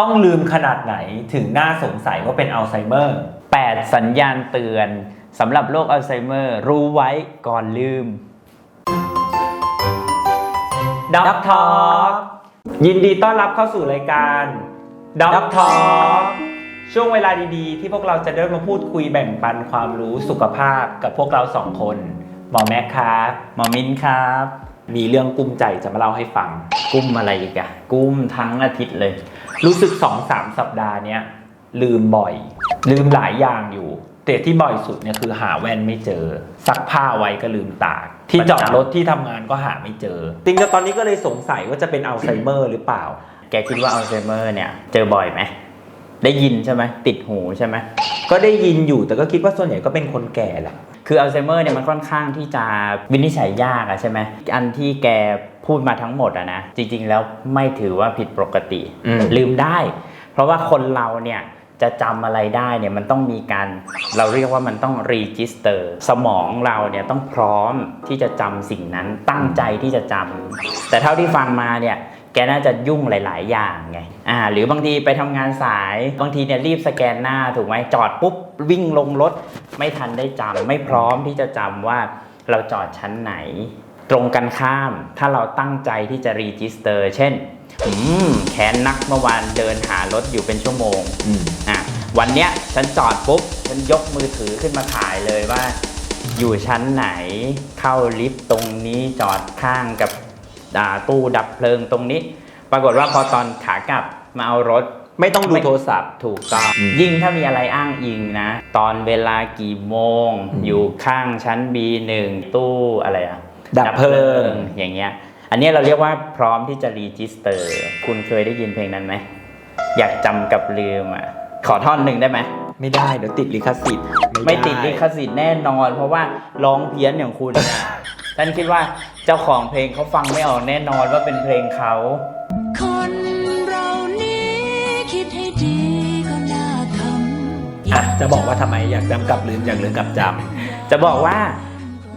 ต้องลืมขนาดไหนถึงน่าสงสัยว่าเป็นอัลไซเมอร์ 8 สัญญาณเตือนสำหรับโรคอัลไซเมอร์ รู้ไว้ก่อนลืมด็อกทอ k ยินดีต้อนรับเข้าสู่รายการด็อกทอ k ช่วงเวลาดีๆ ที่พวกเราจะได้มาพูดคุยแบ่งปันความรู้สุขภาพกับพวกเราสองคน หมอแม็กครับ หมอมินครับ มีเรื่องกุ้มใจจะมาเล่าให้ฟัง กุ้มอะไรอีกอะกุ้มทั้งอาทิตย์เลย รู้สึก2อสามสัปดาห์เนี้ยลืมบ่อย ลืมหลายอย่างอยู่ แต่ที่บ่อยสุดเนี่ยคือหาแว่นไม่เจอ ซักผ้าไว้ก็ลืมตาก ที่จอดรถที่ทำงานก็หาไม่เจอจริงๆตอนนี้ก็เลยสงสัยว่าจะเป็นอัลไซเมอร์หรือเปล่า แกคิดว่าอัลไซเมอร์เนี่ย เจอบ่อยไหม ได้ยินใช่ไหม ติดหูใช่ไหม ก็ได้ยินอยู่แต่ก็คิดว่าส่วนใหญ่ก็เป็นคนแก่แหละ คืออัลไซเมอร์เนี่ยมันค่อนข้างที่จะวินิจฉัยยากอะใช่ไหมอันที่แกพูดมาทั้งหมดอะนะจริง ๆ แล้วไม่ถือว่าผิดปกติอืมลืมได้ เพราะว่าคนเราเนี่ยจะจำอะไรได้เนี่ยมันต้องมีการเราเรียกว่ามันต้องรีจิสเตอร์สมองเราเนี่ยต้องพร้อมที่จะจำสิ่งนั้นตั้งใจที่จะจำแต่เท่าที่ฟังมาเนี่ย แกน่าจะยุ่งหลาย ๆ อย่างไงอ่าหรือบางทีไปทำงานสายบางทีเนี่ยรีบสแกนหน้าถูกไหมจอดปุ๊บวิ่งลงรถ ไม่ทันได้จำไม่พร้อมที่จะจำว่าเราจอดชั้นไหน ตรงกันข้าม ถ้าเราตั้งใจที่จะรีจิสเตอร์ เช่นอืมแขนนักเมื่อวานเดินหารถอยู่เป็นชั่วโมงอะวันเนี้ยฉันจอดปุ๊บฉันยกมือถือขึ้นมาถ่ายเลยว่า อยู่ชั้นไหนเข้าลิฟต์ตรงนี้จอดข้างกับอ่า ตู้ดับเพลิงตรงนี้ ปรากฏว่าพอตอนขากลับมาเอารถ ไม่ต้องดูไม่โทรศัพท์ถูกต้องอืมยิ่งถ้ามีอะไรอ้างอิงนะ ตอนเวลากี่โมงอืมอยู่ข้างชั้น B1 ตู้อะไรอะดับเพลิงอย่างเงี้ย อันเนี้ยเราเรียกว่าพร้อมที่จะรีจิสเตอร์ คุณเคยได้ยินเพลงนั้นไหม อยากจำกับลืมอะ ขอท่อนหนึ่งได้ไหมไม่ได้เดี๋ยวติดลิขสิทธิ์ไม่ติดลิขสิทธิ์แน่นอน เพราะว่าร้องเพี้ยนอย่างคุณเนี่ยท่านคิดว่า เจ้าของเพลงเขาฟังไม่ออกแน่นอนว่าเป็นเพลงเขา คนเรานี้คิดให้ดีก็น่าทำอะจะบอกว่าทำไมอยากจำกับลืมอยากลืมกับจจะบอกว่า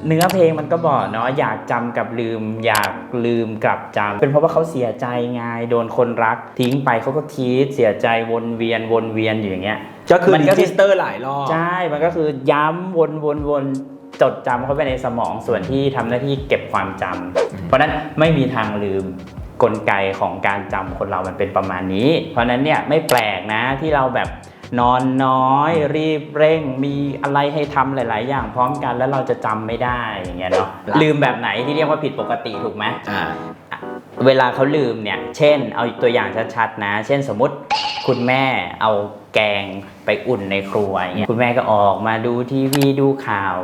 เนื้อเพลงมันก็บอกเนาะอยากจำกับลืม อยากลืมกลับจำเป็นเพราะว่าเขาเสียใจไงโดนคนรัก ทิ้งไปเขาก็คิดเสียใจวนเวียนวนเวียนอยู่อย่างเงี้ยำก็คือมันรีก็คือจิสเตอร์หลายรอบใช่ มันก็คือย้ำวนวนวน จดจำเข้าไปในสมองส่วนที่ทำหน้าที่เก็บความจำเพราะฉะนั้นไม่มีทางลืมกลไกของการจำคนเรามันเป็นประมาณนี้ เพราะฉะนั้นเนี่ยไม่แปลกนะที่เราแบบนอนน้อย รีบเร่งมีอะไรให้ทำหลาย ๆ อย่างพร้อมกันแล้วเราจะจำไม่ได้อย่างเงี้ยเนาะลืมแบบไหนที่เรียกว่าผิดปกติถูกไหมอ่าเวลาเขาลืมเนี่ยเช่น เอาตัวอย่างชัด ๆ นะ เช่นสมมติคุณแม่เอาแกงไปอุ่นในครัวอย่างเงี้ยคุณแม่ก็ออกมาดูทีวีดูข่าว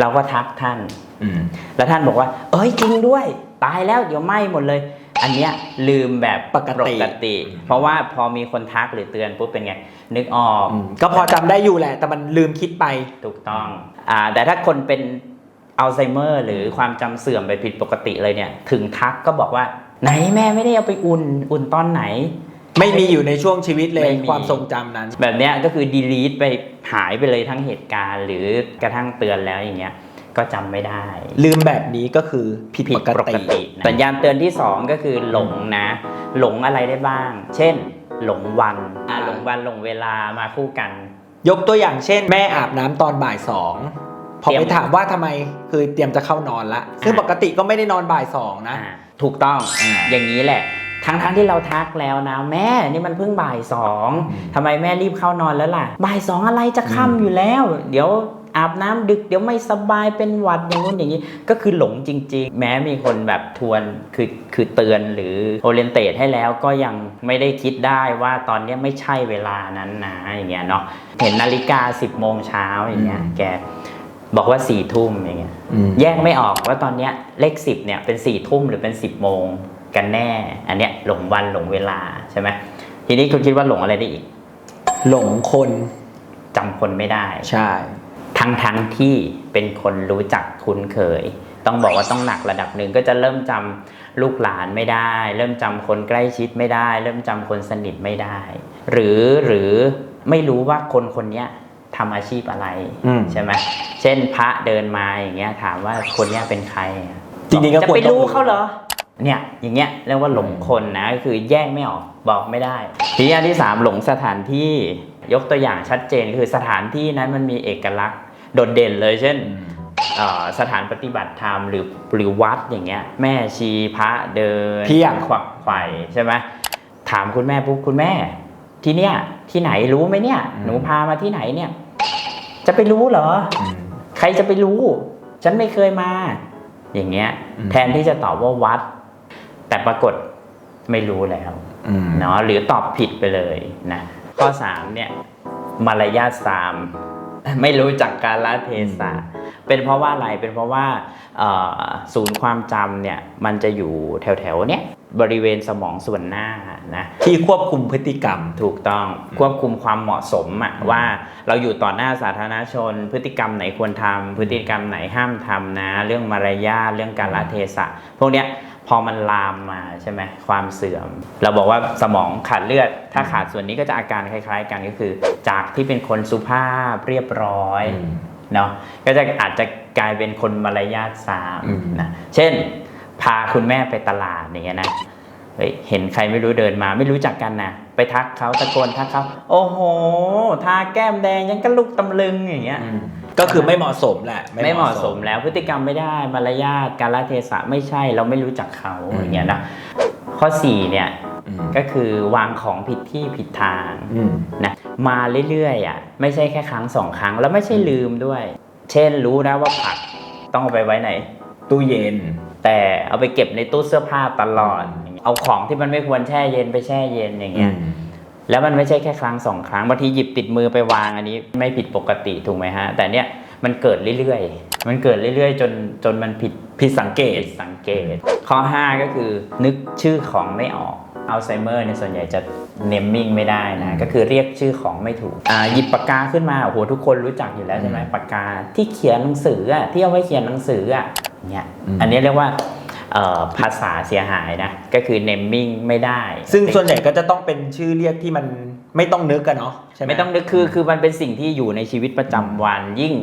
เราก็ทักท่านอืมแล้วท่านบอกว่า เอ้ยจริงด้วย ตายแล้วเดี๋ยวไหม้หมดเลย อันเนี้ยลืมแบบปกติติ เพราะว่าพอมีคนทักหรือเตือนปุ๊บเป็นไง นึกออกอืมก็พอจำได้อยู่แหละ แต่มันลืมคิดไปถูกต้องอ่าแต่ถ้าคนเป็นอัลไซเมอร์ หรือความจำเสื่อมไปผิดปกติเลยเนี่ย ถึงทักก็บอกว่าไหนแม่ไม่ได้เอาไปอุ่นอุ่นตอนไหน ไม่มีอยู่ในช่วงชีวิตเลยไม่มี ความทรงจำนั้น แบบเนี้ยก็คือดีลีทไปหายไปเลยทั้งเหตุการณ์หรือกระทั่งเตือนแล้วอย่างเงี้ยก็จำไม่ได้ ลืมแบบนี้ก็คือผิดผิดปปกกติ ตินะสัญญาณเตือนที่ 2 ก็คือหลงนะ หลงอะไรได้บ้าง เช่น หลงวันอะอ่าหลงวันหลงเวลามาคู่กัน ยกตัวอย่างเช่น แม่อาบน้ำตอนบ่ายสองพอเตรีไปยมถามว่าทำไมคือเตรียมจะเข้านอนละ ซึ่งอ่า ปกติก็ไม่ได้นอนบ่ายสองนะ อ่าถูกต้อง อ่า อย่างนี้แหละ ทั้งทั้งที่เราทักแล้วนะแม่นี่มันเพิ่งบ่ายสองอืมทำไมแม่รีบเข้านอนแล้วล่ะ บ่ายสองอะไรจะอืมค่ำอยู่แล้ว เดี๋ยวอาบน้ำดึกเดี๋ยวไม่สบายเป็นหวัดอย่างนู้นอย่างนี้ ก็คือหลงจริง ๆ แม้มีคนแบบทวนคือคือเตือนหรือโอเรียนเตทให้แล้วก็ยังไม่ได้คิดได้ว่าตอนเนี้ยไม่ใช่เวลานั้นนะอย่างเงี้ยเนาะเห็นนาฬิกา 10บโมงเช้าอย่างเงี้ยแกบอกว่าสี่ทุ่มอย่างเงี้ยอืมแยกไม่ออกว่าตอนเนี้ยเลขสิบเนี่ยเป็นสี่ทุ่มหรือเป็นสิบโมง กันแน่ อันเนี้ยหลงวันหลงเวลาใช่ไหมทีนี้คุณคิดว่าหลงอะไรได้อีก หลงคนจำคนไม่ได้ใช่ ทั้งทั้งที่เป็นคนรู้จักคุ้นเคย ต้องบอกว่าต้องหนักระดับหนึ่งก็จะเริ่มจำลูกหลานไม่ได้ เริ่มจำคนใกล้ชิดไม่ได้ เริ่มจำคนสนิทไม่ได้ หรือหรือไม่รู้ว่าคนคนเนี้ยทำอาชีพอะไรอืมใช่ไหมเช่นพระเดินมาอย่างเงี้ยถามว่าคนเนี้ยเป็นใครอะจริงๆก็จะควรไปต้องรู้เขาเหรอ เนี่ยอย่างเงี้ยเรียกว่าหลงคนนะก็คือแยกไม่ออกบอกไม่ได้ ทีนี้อันที่สามหลงสถานที่ยกตัวอย่างชัดเจนคือสถานที่นั้นมันมีเอกลักษณ์โดดเด่นเลยเช่นเอ่อสถานปฏิบัติธรรมหรือหรือวัดอย่างเงี้ยแม่ชีพระเดินเพียงขวักไขว่ใช่ไหมถามคุณแม่ปุ๊บคุณแม่ ที่เนี้ยที่ไหนรู้ไหมเนี่ย หนูพามาที่ไหนเนี่ย จะไปรู้เหรออืมใครจะไปรู้ ฉันไม่เคยมา อย่างเงี้ยอืมแทนที่จะตอบว่าวัด แต่ปรากฏไม่รู้แล้วอืมเนาะหรือตอบผิดไปเลยนะข้อ3เนี่ยมารยาทสามไม่รู้จักการละเทศะเป็นเพราะว่าอะไรเป็นเพราะว่าเอ่อศูนย์ความจำเนี่ยมันจะอยู่แถวๆเนี้ย บริเวณสมองส่วนหน้านะที่ควบคุมพฤติกรรมถูกต้องควบคุมความเหมาะสมอะว่าเราอยู่ต่อหน้าสาธารณชน พฤติกรรมไหนควรทำพฤติกรรมไหนห้ามทำนะ เรื่องมารยาทเรื่องการละเทศะพวกเนี้ยพอมันลามมาใช่ไหมความเสื่อม เราบอกว่าสมองขาดเลือด ถ้าขาดส่วนนี้ก็จะอาการคล้าย ๆ กันก็คือ จากที่เป็นคนสุภาพเรียบร้อยอืมเนาะก็จะอาจจะกลายเป็นคนมารยาทสามอืมนะเช่น พาคุณแม่ไปตลาดอย่างเงี้ยนะเฮ้ยเห็นใครไม่รู้เดินมาไม่รู้จักกันนะไปทักเขาตะโกนทักเขาโอ้โห ทาแก้มแดงยังกระลุกตำลึงอย่างเงี้ยก็คือไม่เหมาะสมแหละไม่เหมาะสมแล้วพฤติกรรมไม่ได้มารยาทการละเทศะไม่ใช่เราไม่รู้จักเขาอืมอย่างเงี้ยนะข้อ4เนี่ยอืมก็คือวางของผิดที่ผิดทางอืมนะมาเรื่อยๆอะไม่ใช่แค่ครั้งสองครั้งแล้วไม่ใช่ลืมด้วย เช่นรู้นะว่าผักต้องเอาไปไว้ไหนตู้เย็น แต่เอาไปเก็บในตู้เสื้อผ้าตลอดอย่างเงี้ยเอาของที่มันไม่ควรแช่เย็นไปแช่เย็นอย่างเงี้ยแล้วมันไม่ใช่แค่ครั้งสองครั้งบางทีหยิบติดมือไปวางอันนี้ไม่ผิดปกติถูกไหมฮะ แต่เนี้ยมันเกิดเรื่อยๆ มันเกิดเรื่อยๆ จนจนมันผิดผิดสังเกตผิดสังเกต ข้อ 5 ก็คือนึกชื่อของไม่ออกอัลไซเมอร์เนี่ยส่วนใหญ่จะเนมมิ่งไม่ได้นะ ก็คือเรียกชื่อของไม่ถูกอ่าหยิบปากกาขึ้นมาโอ้โหทุกคนรู้จักอยู่แล้วใช่ไหมปากกาที่เขียนหนังสืออะที่เอาไว้เขียนหนังสืออะ เนี่ยอืมอันนี้เรียกว่าเอ่อภาษาเสียหายนะก็คือเนมมิ่งไม่ได้ ซึ่งส่วนใหญ่ก็จะต้องเป็นชื่อเรียกที่มันไม่ต้องนึกกันเนาะใช่ไหมไม่ต้องนึกคือคือมันเป็นสิ่งที่อยู่ในชีวิตประจำวัน ยิ่ง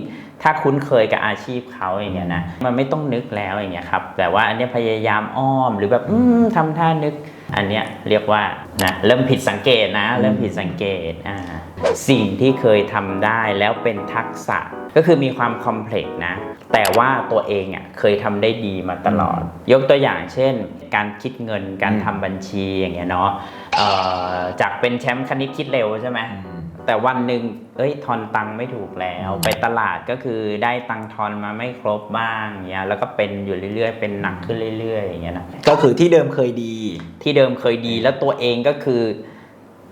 ถ้าคุ้นเคยกับอาชีพเขาอย่างเงี้ยนะมันไม่ต้องนึกแล้วอย่างเงี้ยครับแต่ว่าอันเนี้ยพยายามอ้อมหรือแบบอืมทำท่านึก อันเนี้ยเรียกว่านะเริ่มผิดสังเกตนะ เริ่มผิดสังเกตอ่าสิ่งที่เคยทำได้แล้วเป็นทักษะก็คือมีความคอมเพล็กซ์นะ แต่ว่าตัวเองอะเคยทำได้ดีมาตลอด ยกตัวอย่างเช่น การคิดเงินการทำบัญชีอย่างเงี้ยเนาะเอ่อจากเป็นแชมป์คณิตคิดเร็วใช่ไหมอืมแต่วันหนึ่ง เอ้ยทอนตังค์ไม่ถูกแล้ว ไปตลาดก็คือได้ตังค์ทอนมาไม่ครบบ้างเงี้ยแล้วก็เป็นอยู่เรื่อยๆ เป็นหนักขึ้นเรื่อยๆอย่างเงี้ยนะก็คือที่เดิมเคยดี ที่เดิมเคยดีแล้วตัวเองก็คือ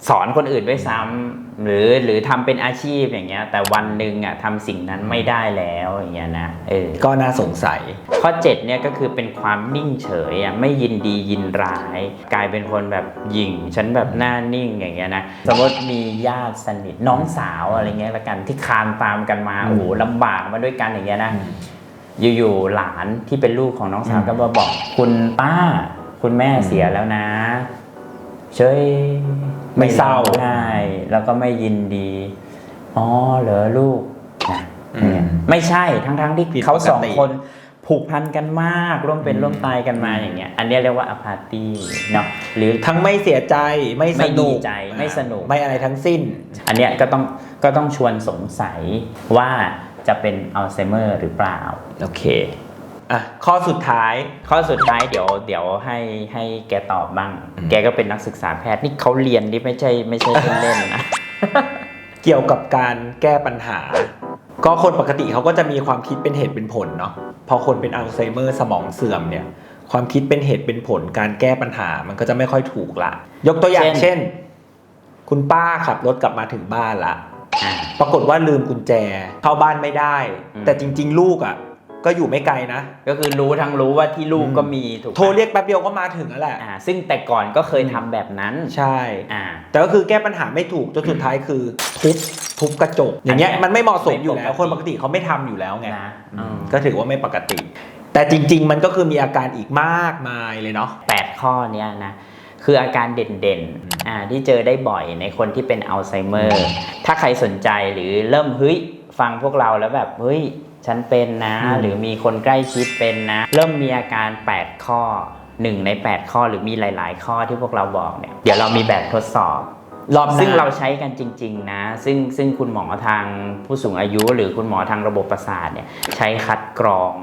สอนคนอื่นด้วยซ้ำหรือหรือทำเป็นอาชีพอย่างเงี้ย แต่วันหนึ่งอะทำสิ่งนั้นไม่ได้แล้วอย่างเงี้ยนะเออก็น่าสงสัย ข้อ7เนี่ยก็คือเป็นความนิ่งเฉยอะไม่ยินดียินร้าย กลายเป็นคนแบบหยิ่งฉันแบบหน้านิ่งอย่างเงี้ยนะสมมติมีญาติสนิทน้องสาวอะไรเงี้ยละกันที่คานตามกันมาอืมโอ้โหลำบากมาด้วยกันอย่างเงี้ยนะอยู่ๆหลานที่เป็นลูกของน้องสาวอืมก็มาบอกคุณป้า คุณแม่เสียแล้วนะ เฉย ไม่เศร้าร้องไห้แล้วก็ไม่ยินดี อ๋อเหรอลูกนะอืมไม่ใช่ทั้งๆที่ผิดเขาสองปกติคนผูกพันกันมากร่วมเป็นอืมร่วมตายกันมาอย่างเงี้ย อันเนี้ยเรียกว่าอพาร์ตี้เนาะหรือทั้งไม่เสียใจไม่สนุกไม่ดีใจไม่สนุกไม่อะไรทั้งสิ้น อันเนี้ยก็ต้องก็ต้องชวนสงสัยว่าจะเป็นอัลไซเมอร์หรือเปล่า โอเค อะข้อสุดท้ายข้อสุดท้ายเดี๋ยวเดี๋ยวให้ให้แกตอบบ้างอืมแกก็เป็นนักศึกษาแพทย์นี่เขาเรียนนี่ไม่ใช่ไม่ใช่เล่นๆนะ เกี่ยวกับการแก้ปัญหา ก็คนปกติเขาก็จะมีความคิดเป็นเหตุเป็นผลเนาะพอคนเป็นอัลไซเมอร์สมองเสื่อมเนี่ย ความคิดเป็นเหตุเป็นผลการแก้ปัญหามันก็จะไม่ค่อยถูกละ ยกตัวอย่างเช่นเช่นคุณป้าขับรถกลับมาถึงบ้านละอ่าปรากฏว่าลืมกุญแจเข้าบ้านไม่ได้อืมแต่จริง ๆ ลูกอะ ก็อยู่ไม่ไกลนะ ก็คือรู้ทั้งรู้ว่าที่ลูกอืมก็มีถูกปะโทรเรียกแป๊บเดียวก็มาถึงแล้วแหละอ่าซึ่งแต่ก่อนก็เคยทำแบบนั้นใช่อ่า แต่ก็คือแก้ปัญหาไม่ถูกจนสุดท้ายคือ ทุบทุบกระจก อย่างเงี้ยอันเนี้ยมันไม่เหมาะสมอยู่แล้วไม่ปกติคนปกติเขาไม่ทำอยู่แล้วไงนะอืมอืมก็ถือว่าไม่ปกติ แต่จริง ๆ มันก็คือมีอาการอีกมากมายเลยเนาะ แปดข้อเนี้ยนะ คืออาการเด่นอืมๆอ่าที่เจอได้บ่อยในคนที่เป็นอัลไซเมอร์ ถ้าใครสนใจหรือเริ่มเฮ้ยฟังพวกเราแล้วแบบเฮ้ย ฉันเป็นนะ หรือมีคนใกล้ชิดเป็นนะ เริ่มมีอาการ 8 ข้อ 1 ใน 8 ข้อหรือมีหลาย ๆ ข้อที่พวกเราบอกเนี่ย เดี๋ยวเรามีแบบทดสอบ รอบหน้าซึ่งเราใช้กันจริง ๆ นะ ซึ่งซึ่งคุณหมอทางผู้สูงอายุ หรือคุณหมอทางระบบประสาทเนี่ยใช้คัดกรอง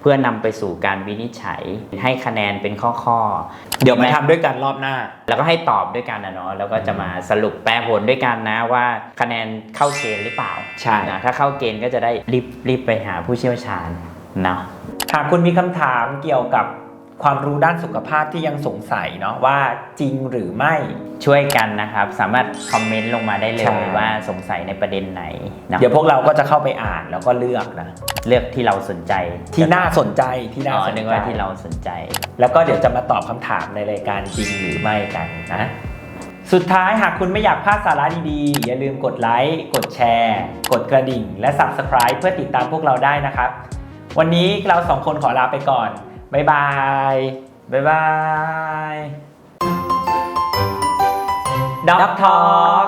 เพื่อนำไปสู่การวินิจฉัยให้คะแนนเป็นข้อๆเดี๋ยวมาไหทำด้วยกันรอบหน้า แล้วก็ให้ตอบด้วยกันนะเนาะแล้วก็จะมาสรุปแปลผลด้วยกันนะว่าคะแนนเข้าเกณฑ์หรือเปล่าใช่นะถ้าเข้าเกณฑ์ก็จะได้รีบรีบไปหาผู้เชี่ยวชาญเนาะหากคุณมีคำถามเกี่ยวกับ ความรู้ด้านสุขภาพที่ยังสงสัยเนาะว่าจริงหรือไม่ช่วยกันนะครับ สามารถคอมเมนต์ลงมาได้เลใช่ ยว่าสงสัยในประเด็นไหนนะเดี๋ยวพวกเราก็จะเข้าไปอ่านแล้วก็เลือกนะ เลือกที่เราสนใจที่น่าสนใจที่น่าอ๋อสนนึกใจ ว่าที่เราสนใจ แล้วก็เดี๋ยวจะมาตอบคำถามในรายการจริงหรือไม่กันนะ สุดท้ายหากคุณไม่อยากพลาดสาระดีๆ อย่าลืมกดไลค์กดแชร์ กดกระดิ่ง และ Subscribe เพื่อติดตามพวกเราได้นะครับ วันนี้เราสองคนขอลาไปก่อน บ๊ายบาย บ๊ายบายด็อกทอล์ก